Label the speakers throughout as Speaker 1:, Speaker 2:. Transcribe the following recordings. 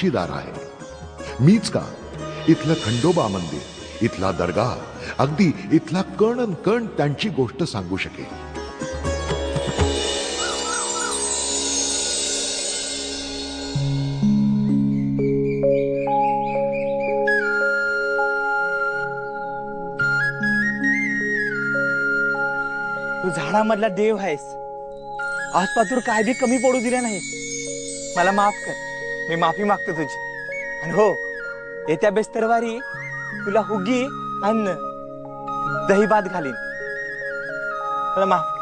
Speaker 1: साक्षीदार आहे. मीच का? इथलं खंडोबा मंदिर इथला दर्गा अगदी इथला कण अन कण त्यांची गोष्ट सांगू शकेल.
Speaker 2: तू झाडामधला देव आहेस. आजपासून काय बी कमी पडू दिले नाही मला माफ कर. मी माफी मागतो तुझी. आणि हो येत्या बेस्तरवारी तुला हुगी अन्न दही भात घालीन. मला माफ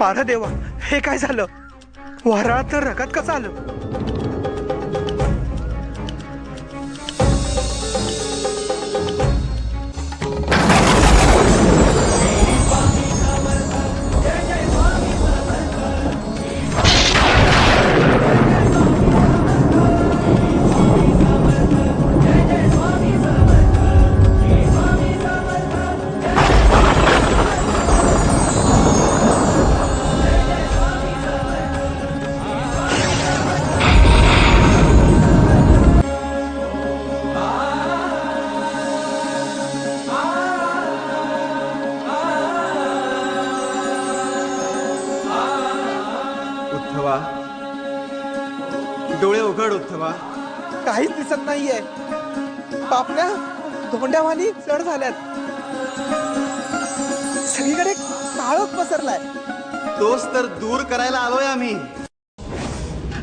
Speaker 2: पारदेवा देवा हे काय झालं? वराळ तर रगत कसं आलं?
Speaker 3: उद्धवा डोळे उघड उद्धवा
Speaker 2: काहीच दिसत नाहीये. पापण्या धोंड्यावानी चढ झाल्यात. सगळीकडे काळोख पसरलाय.
Speaker 3: तोच तर दूर करायला आलोय आम्ही.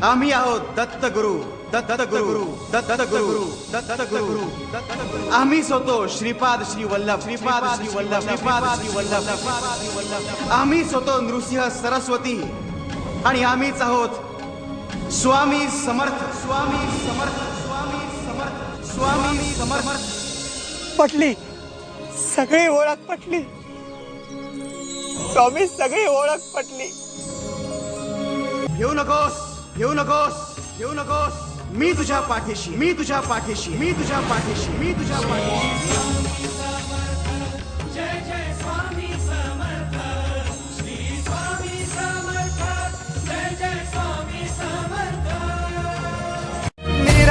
Speaker 3: आम्ही आहोत दत्त गुरु दत्त गुरु दत्त गुरु दत्त गुरु आम्हीच होतो श्रीपाद श्री वल्लभ श्रीपाद श्री वल्लभ श्रीपाद श्री वल्लभ. आम्हीच होतो नृसिंह सरस्वती. आणि आम्हीच आहोत. स्वामी समर्थ स्वामी समर्थ स्वामी समर्थ स्वामी समर्थ.
Speaker 2: पटली. सगळी ओळख पटली. स्वामी सगळी ओळख पटली.
Speaker 3: घेऊ नकोस घेऊ नकोस घेऊ नकोस. मी तुझ्या पाठीशी मी तुझ्या पाठीशी मी तुझ्या पाठीशी मी तुझ्या पाठीशी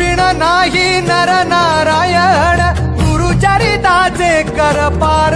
Speaker 4: विण नाही नर नारायण गुरुचरिताचे कर पार